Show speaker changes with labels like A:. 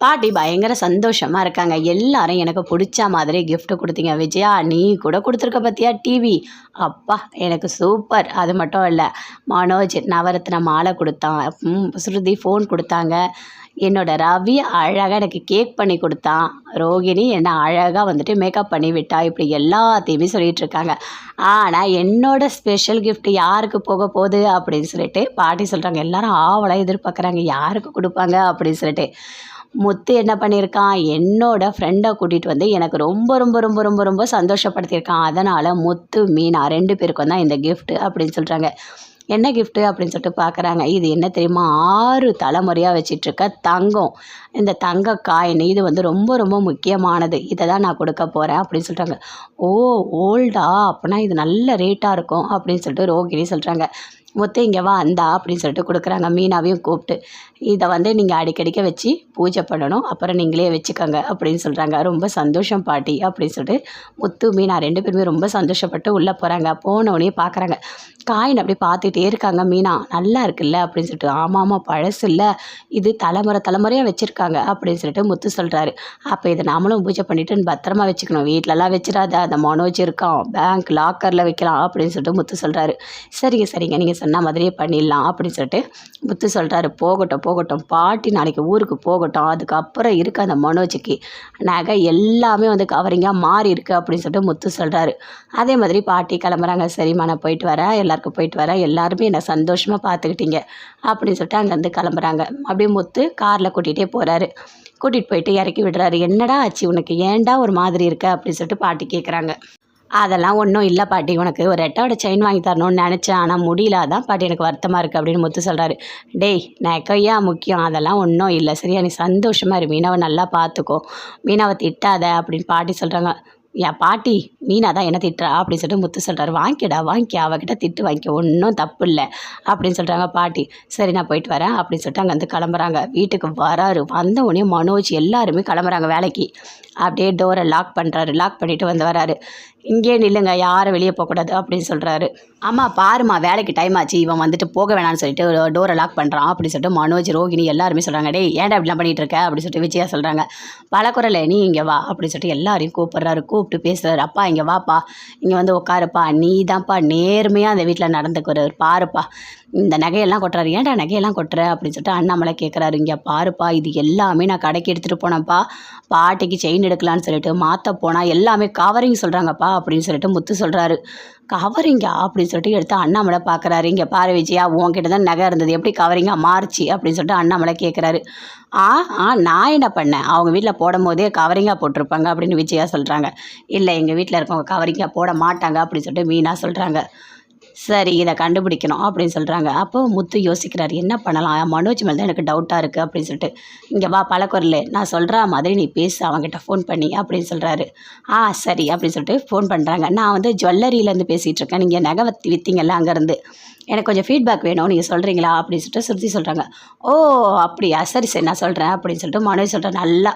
A: பாட்டி பயங்கர சந்தோஷமாக இருக்காங்க. எல்லாரும் எனக்கு பிடிச்ச மாதிரி கிஃப்ட் கொடுத்தீங்க. விஜயா நீ கூட கொடுத்துருக்க பார்த்தியா டிவி அப்பா எனக்கு சூப்பர் அது மட்டும் இல்லை மனோஜ் நவரத்ன மாலை கொடுத்தான். ஸ்ருதி ஃபோன் கொடுத்தாங்க. என்னோட ரவி அழகாக எனக்கு கேக் பண்ணி கொடுத்தான். ரோகிணி என்னை அழகாக வந்துட்டு மேக்கப் பண்ணி விட்டா. இப்படி எல்லாத்தையுமே சொல்லிகிட்டு இருக்காங்க. ஆனால் என்னோட ஸ்பெஷல் கிஃப்ட் யாருக்கு போக போகுது அப்படின்னு சொல்லிட்டு பாட்டி சொல்கிறாங்க எல்லாரும் ஆவலாக எதிர்பார்க்குறாங்க. யாருக்கு கொடுப்பாங்க அப்படின்னு சொல்லிட்டு. முத்து என்ன பண்ணியிருக்கான்? என்னோட ஃப்ரெண்டை கூட்டிகிட்டு வந்து எனக்கு ரொம்ப ரொம்ப ரொம்ப ரொம்ப ரொம்ப சந்தோஷப்படுத்தியிருக்கான். அதனால் முத்து மீனா ரெண்டு பேருக்கும் தான் இந்த கிஃப்ட்டு அப்படின்னு சொல்கிறாங்க என்ன கிஃப்ட்டு அப்படின்னு சொல்லிட்டு பார்க்குறாங்க இது என்ன தெரியுமா? ஆறு தலைமுறையாக வச்சிட்ருக்க தங்கம். இந்த தங்க காயின் இது வந்து ரொம்ப ரொம்ப முக்கியமானது. இதை தான் நான் கொடுக்க போகிறேன் அப்படின்னு சொல்கிறாங்க ஓ ஓல்டா அப்படின்னா இது நல்ல ரேட்டாக இருக்கும் அப்படின்னு சொல்லிட்டு ரோகிணி சொல்கிறாங்க முத்து இங்கே வா அந்தா அப்படின்னு சொல்லிட்டு கொடுக்குறாங்க. மீனாவையும் கூப்பிட்டு இதை வந்து நீங்கள் அடிக்கடிக்க வச்சு பூஜை பண்ணணும். அப்புறம் நீங்களே வச்சுக்கோங்க அப்படின்னு சொல்கிறாங்க ரொம்ப சந்தோஷம் பாட்டி அப்படின்னு சொல்லிட்டு முத்து மீனா ரெண்டு பேருமே ரொம்ப சந்தோஷப்பட்டு உள்ளே போகிறாங்க போனவுடனே பார்க்குறாங்க காயின் அப்படி பார்த்துட்டே இருக்காங்க. மீனா நல்லா இருக்குல்ல? அப்படின்னு சொல்லிட்டு ஆமாம் ஆமாம் பழசு இல்லை. இது தலைமுறை தலைமுறையாக வச்சுருக்காங்க. அப்படின்னு சொல்லிட்டு முத்து சொல்கிறாரு அப்போ இதை நாமளும் பூஜை பண்ணிட்டு பத்திரமா வச்சுக்கணும். வீட்டிலலாம் வச்சிடாத. அந்த மனோஜ் இருக்கான். பேங்க் லாக்கரில் வைக்கலாம். அப்படின்னு சொல்லிட்டு முத்து சொல்கிறாரு சரிங்க சரிங்க. நீங்கள் சொன்ன மாதிரியே பண்ணிடலாம். அப்படின்னு சொல்லிட்டு முத்து சொல்கிறாரு போகட்டும் போகட்டும். பாட்டி நாளைக்கு ஊருக்கு போகட்டும். அதுக்கப்புறம் இருக்க அந்த மனோஜுக்கு. நகை எல்லாமே வந்து கவரிங்காக மாறி இருக்கு அப்படின்னு சொல்லிட்டு முத்து சொல்கிறாரு அதே மாதிரி பாட்டி கிளம்புறாங்க. சரிம்மா நான் போயிட்டு வரேன். எல்லாருக்கும் போயிட்டு வரேன். எல்லாருமே என்னை சந்தோஷமாக பார்த்துக்கிட்டீங்க அப்படின்னு சொல்லிட்டு அங்கேருந்து கிளம்புறாங்க. அப்படியே முத்து காரில் கூட்டிகிட்டே போகிறாரு கூட்டிகிட்டு போயிட்டு இறக்கி விடுறாரு. என்னடா ஆச்சு? உனக்கு ஏன்டா ஒரு மாதிரி இருக்க? அப்படின்னு சொல்லிட்டு பாட்டி கேட்குறாங்க அதெல்லாம் ஒன்றும் இல்லை பாட்டி. உனக்கு ஒரு ரெட்டாவோட செயின் வாங்கி தரணும்னு நினச்சேன். ஆனால் முடியல. அதான் பாட்டி எனக்கு வருத்தமாக இருக்குது அப்படின்னு முத்து சொல்கிறாரு டேய் நெக்கையா முக்கியம். அதெல்லாம் ஒன்றும் இல்லை. சரியா? நீ சந்தோஷமாக இரு. மீனாவை நல்லா பார்த்துக்கோ மீனாவை திட்டாத அப்படின்னு பாட்டி சொல்கிறாங்க என் பாட்டி மீனா தான் என்ன திட்டுறா அப்படின்னு சொல்லிட்டு முத்து சொல்கிறாரு வாங்கிடா வாங்கி அவகிட்ட திட்டு வாங்கிக்க ஒன்றும் தப்பு இல்லை அப்படின்னு சொல்கிறாங்க பாட்டி. சரி நான் போயிட்டு வரேன் அப்படின்னு சொல்லிட்டு அங்கேருந்து கிளம்புறாங்க. வீட்டுக்கு வராரு. வந்த உடனே மனோஜ் எல்லாருமே கிளம்புறாங்க வேலைக்கு. அப்படியே டோரை லாக் பண்ணுறாரு லாக் பண்ணிட்டு வந்து வராரு. இங்கே நில்லுங்க யாரும் வெளியே போகக்கூடாது அப்படின்னு சொல்கிறாரு அம்மா பாரும்மா வேலைக்கு டைம் ஆச்சு. இவன் வந்துட்டு போக வேணான்னு சொல்லிட்டு டோரை லாக் பண்ணுறான் அப்படின்னு சொல்லிட்டு மனோஜ் ரோகிணி எல்லாருமே சொல்கிறாங்க டேய் ஏன்டா இப்படிலாம் பண்ணிகிட்டு இருக்க? அப்படின்னு சொல்லிட்டு விஜயா சொல்கிறாங்க பலக்குரல நீ இங்கே வா. அப்படின்னு சொல்லிட்டு எல்லாரையும் கூப்பிட்றாரு. கூப்பிட்டு கூப்பிட்டு பேசுறாரு. அப்பா இங்கே வாப்பா. இங்கே வந்து உட்காருப்பா. நீ தான்ப்பா நேர்மையாக அந்த வீட்டில் நடந்துக்கிறாரு பாருப்பா. இந்த நகையெல்லாம் கொட்டுறாரு. ஏன்டா நகையெல்லாம் கொட்டுற? அப்படின்னு சொல்லிட்டு அண்ணாமலை கேட்குறாரு இங்கே பாருப்பா. இது எல்லாமே நான் கடைக்கு எடுத்துகிட்டு போனேன்ப்பா. பாட்டிக்கு செயின் எடுக்கலான்னு சொல்லிட்டு மாற்ற போனால் எல்லாமே கவரிங் சொல்கிறாங்கப்பா அப்படின்னு சொல்லிட்டு முத்து சொல்கிறாரு கவரிங்கா? அப்படின்னு சொல்லிட்டு எடுத்து அண்ணாமலை பார்க்குறாரு இங்கே பாரு விஜயா உங்ககிட்ட தான் நகை இருந்தது. எப்படி கவரிங்காக மாறுச்சு? அப்படின்னு சொல்லிட்டு அண்ணாமலை கேட்குறாரு ஆ ஆ நான் என்ன பண்ணேன்? அவங்க வீட்டில் போடும் போதே கவரிங்காக போட்டிருப்பாங்க அப்படின்னு விஜயா சொல்கிறாங்க இல்லை எங்கள் வீட்டில் இருக்கவங்க கவரிங்காக போட மாட்டாங்க அப்படின்னு சொல்லிட்டு மீனா சொல்கிறாங்க சரி இதை கண்டுபிடிக்கணும் அப்படின்னு சொல்கிறாங்க அப்போது முத்து யோசிக்கிறார் என்ன பண்ணலாம்? மனோஜ் மேலே தான் எனக்கு டவுட்டாக இருக்குது அப்படின்னு சொல்லிட்டு. இங்கே வா பழக்குரல் நான் சொல்கிற மாதிரி நீ பேசு அவங்ககிட்ட ஃபோன் பண்ணி அப்படின்னு சொல்கிறாரு ஆ சரி அப்படின்னு சொல்லிட்டு ஃபோன் பண்ணுறாங்க நான் வந்து ஜுவல்லரியிலேருந்து பேசிகிட்டு இருக்கேன். நீங்கள் நகை வத்தி விற்றீங்கல்ல அங்கேருந்து. எனக்கு கொஞ்சம் ஃபீட்பேக் வேணும். நீங்கள் சொல்கிறீங்களா அப்படின்னு சொல்லிட்டு சுருதி சொல்கிறாங்க ஓ அப்படியா? சரி சரி நான் சொல்கிறேன் அப்படின்னு சொல்லிட்டு மனோஜ் சொல்கிறேன் நல்லா